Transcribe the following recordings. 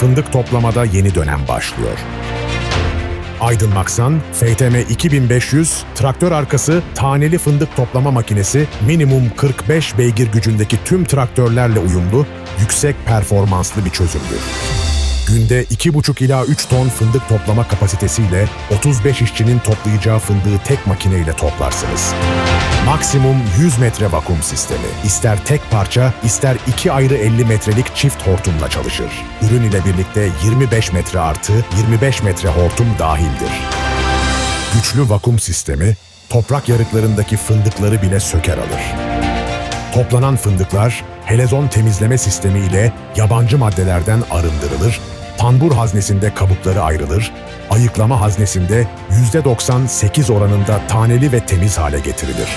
Fındık toplamada yeni dönem başlıyor. Aydın Maksan, FTM 2500, traktör arkası taneli fındık toplama makinesi minimum 45 beygir gücündeki tüm traktörlerle uyumlu, yüksek performanslı bir çözümdür. Günde 2,5 ila 3 ton fındık toplama kapasitesiyle 35 işçinin toplayacağı fındığı tek makineyle toplarsınız. Maksimum 100 metre vakum sistemi. İster tek parça, ister iki ayrı 50 metrelik çift hortumla çalışır. Ürün ile birlikte 25 metre artı 25 metre hortum dahildir. Güçlü vakum sistemi, toprak yarıklarındaki fındıkları bile söker alır. Toplanan fındıklar, helezon temizleme sistemi ile yabancı maddelerden arındırılır, tambur haznesinde kabukları ayrılır, ayıklama haznesinde %98 oranında taneli ve temiz hale getirilir.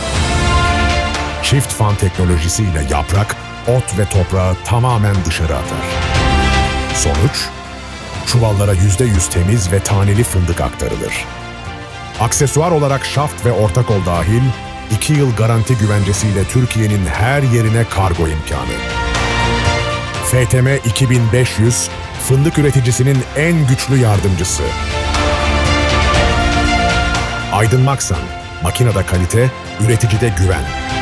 Çift fan teknolojisiyle yaprak, ot ve toprağı tamamen dışarı atar. Sonuç, çuvallara %100 temiz ve taneli fındık aktarılır. Aksesuar olarak şaft ve orta kol dahil 2 yıl garanti güvencesiyle Türkiye'nin her yerine kargo imkanı. FTM 2500, fındık üreticisinin en güçlü yardımcısı. Aydın Maksan, makinede kalite, üreticide güven.